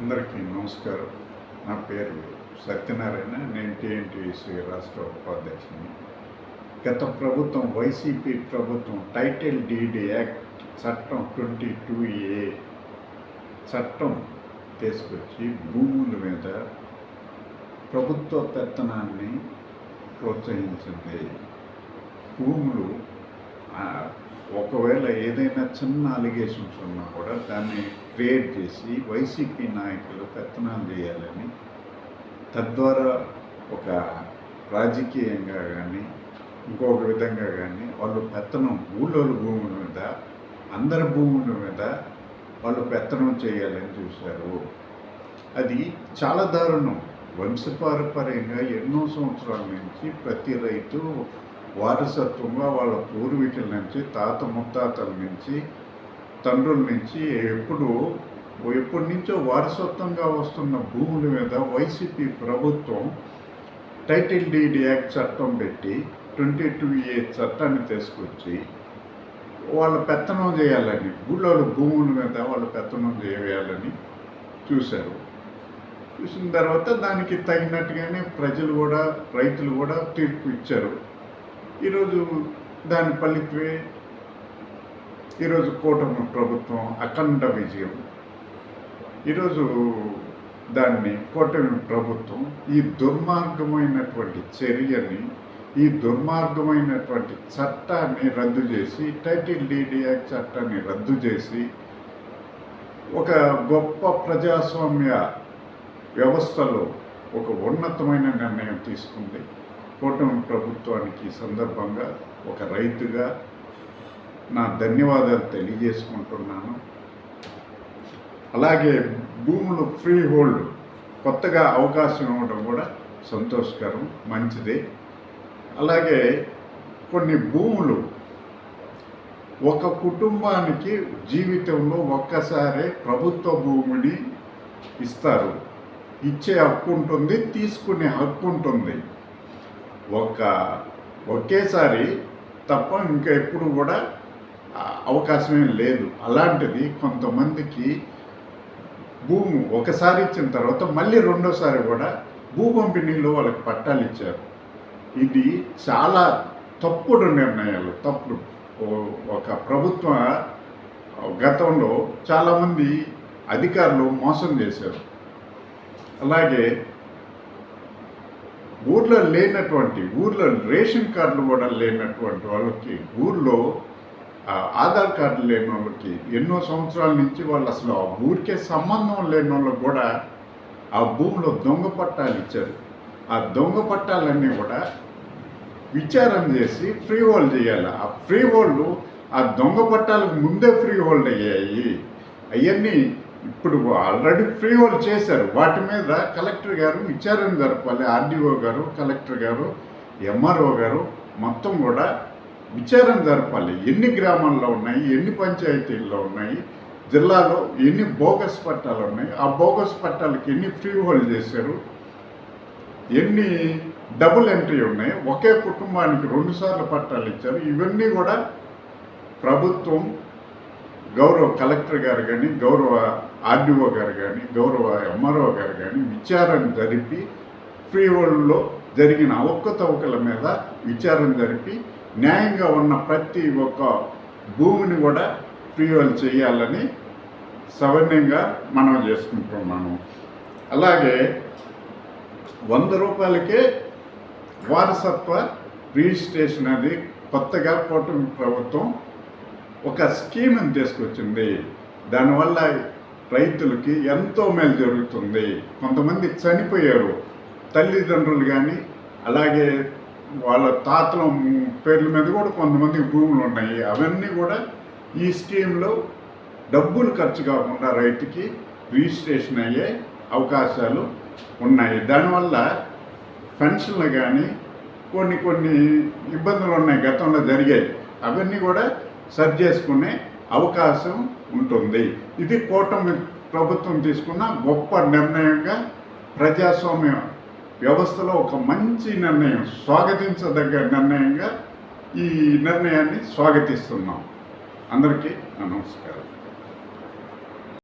అందరికీ నమస్కారం. నా పేరు సత్యనారాయణ నేను టీఎన్టీసీ రాష్ట్ర ఉపాధ్యక్షుని గత ప్రభుత్వం వైసీపీ ప్రభుత్వం టైటిల్ డీడీ యాక్ట్ చట్టం ట్వంటీ టూ ఏ చట్టం తీసుకొచ్చి భూముల మీద ప్రభుత్వ పెత్తనాన్ని ప్రోత్సహించింది. భూములు ఒకవేళ ఏదైనా చిన్న అలిగేషన్స్ ఉన్నా కూడా దాన్ని క్రియేట్ చేసి వైసీపీ నాయకులు పెత్తనాలు చేయాలని తద్వారా ఒక రాజకీయంగా కానీ ఇంకొక విధంగా కానీ వాళ్ళు పెత్తనం ఊళ్ళోళ్ళ భూముల మీద అందరి భూముల మీద వాళ్ళు పెత్తనం చేయాలని చూశారు. అది చాలా దారుణం. వంశపారపర్యంగా ఎన్నో సంవత్సరాల నుంచి ప్రతి రైతు వారసత్వంగా వాళ్ళ పూర్వీకుల నుంచి తాత ముత్తాతల నుంచి తండ్రుల నుంచి ఎప్పుడు ఎప్పటి నుంచో వారసత్వంగా వస్తున్న భూముల మీద వైసీపీ ప్రభుత్వం టైటిల్ డీడ్ యాక్ట్ చట్టం పెట్టి ట్వంటీ టూ ఏ చట్టాన్ని తీసుకొచ్చి వాళ్ళ పెత్తనం చేయాలని ఊళ్ళో భూముల మీద వాళ్ళ పెత్తనం చేయాలని చూశారు. చూసిన తర్వాత దానికి తగినట్టుగానే ప్రజలు కూడా రైతులు కూడా తీర్పు ఇచ్చారు. ఈరోజు దాని ఫలితమే ఈరోజు కూటమి ప్రభుత్వం అఖండ విజయం. ఈరోజు దాన్ని కూటమి ప్రభుత్వం ఈ దుర్మార్గమైనటువంటి చర్యని ఈ దుర్మార్గమైనటువంటి చట్టాన్ని రద్దు చేసి టైటిల్ డీడీ యాక్ట్ చట్టాన్ని రద్దు చేసి ఒక గొప్ప ప్రజాస్వామ్య వ్యవస్థలో ఒక ఉన్నతమైన నిర్ణయం తీసుకుంది. కూటమి ప్రభుత్వానికి సందర్భంగా ఒక రైతుగా నా ధన్యవాదాలు తెలియజేసుకుంటున్నాను. అలాగే భూములు ఫ్రీ హోల్డ్ కొత్తగా అవకాశం ఇవ్వడం కూడా సంతోషకరం మంచిదే. అలాగే కొన్ని భూములు ఒక కుటుంబానికి జీవితంలో ఒక్కసారే ప్రభుత్వ భూమిని ఇస్తారు. ఇచ్చే హక్కు ఉంటుంది తీసుకునే హక్కు ఉంటుంది. ఒక ఒకేసారి తప్ప ఇంకా ఎప్పుడు కూడా ఆ, అవకాశమేం లేదు. అలాంటిది కొంతమందికి భూమి ఒకసారి ఇచ్చిన తర్వాత మళ్ళీ రెండోసారి కూడా భూ పంపిణీలో వాళ్ళకి పట్టాలు ఇచ్చారు. ఇది చాలా తప్పుడు నిర్ణయాలు తప్పుడు. ఒక ప్రభుత్వ గతంలో చాలామంది అధికారులు మోసం చేశారు. అలాగే ఊర్లో లేనటువంటి ఊర్లో రేషన్ కార్డులు కూడా లేనటువంటి వాళ్ళకి ఊర్లో ఆ, ఆధార్ కార్డు లేని వాళ్ళకి ఎన్నో సంవత్సరాల నుంచి వాళ్ళు అసలు ఆ ఊరికే సంబంధం లేని వాళ్ళకి కూడా ఆ భూమిలో దొంగ పట్టాలు ఇచ్చారు. ఆ దొంగ పట్టాలన్నీ కూడా విచారం చేసి ఫ్రీ హోల్డ్ చేయాలి. ఆ ఫ్రీ హోల్డ్ ఆ దొంగ పట్టాలకు ముందే ఫ్రీ హోల్డ్ అయ్యాయి. అవన్నీ ఇప్పుడు ఆల్రెడీ ఫ్రీ హోల్డ్ చేశారు. వాటి మీద కలెక్టర్ గారు విచారణ జరపాలి ఆర్డీఓ గారు కలెక్టర్ గారు ఎంఆర్ఓ గారు మొత్తం కూడా విచారణ జరపాలి ఎన్ని గ్రామాల్లో ఉన్నాయి ఎన్ని పంచాయతీల్లో ఉన్నాయి జిల్లాలో ఎన్ని బోగస్ పట్టాలు ఉన్నాయి ఆ బోగస్ పట్టాలకి ఎన్ని ఫ్రీ హోల్డ్ చేశారు ఎన్ని డబుల్ ఎంట్రీ ఉన్నాయి ఒకే కుటుంబానికి రెండుసార్లు పట్టాలు ఇచ్చారు ఇవన్నీ కూడా ప్రభుత్వం గౌరవ కలెక్టర్ గారు కానీ గౌరవ ఆర్డీఓ గారు కానీ గౌరవ ఎంఆర్ఓ గారు కానీ విచారణ జరిపి ఫ్రీ వరల్డ్లో జరిగిన అవకతవకల మీద విచారణ జరిపి న్యాయంగా ఉన్న ప్రతి ఒక్క భూమిని కూడా ఫ్రీ వరల్డ్ చేయాలని సవర్ణంగా మనం చేసుకుంటున్నాము. అలాగే వంద రూపాయలకే వారసత్వ రిజిస్ట్రేషన్ అది కొత్తగా కూటమి ప్రభుత్వం ఒక స్కీమ్ని తీసుకొచ్చింది. దానివల్ల రైతులకి ఎంతో మేలు జరుగుతుంది. కొంతమంది చనిపోయారు. తల్లిదండ్రులు కానీ అలాగే వాళ్ళ తాతల పేర్ల మీద కూడా కొంతమందికి భూములు ఉన్నాయి. అవన్నీ కూడా ఈ స్కీమ్లో డబ్బులు ఖర్చు కాకుండా రైతుకి రిజిస్ట్రేషన్ అయ్యే అవకాశాలు ఉన్నాయి. దానివల్ల పెన్షన్లు కానీ కొన్ని కొన్ని ఇబ్బందులు ఉన్నాయి. గతంలో జరిగాయి. అవన్నీ కూడా సరి చేసుకునే అవకాశం ఉంటుంది. ఇది కూటమి ప్రభుత్వం తీసుకున్న గొప్ప నిర్ణయంగా ప్రజాస్వామ్య వ్యవస్థలో ఒక మంచి నిర్ణయం స్వాగతించదగ్గ నిర్ణయంగా ఈ నిర్ణయాన్ని స్వాగతిస్తున్నాం. అందరికీ నమస్కారం.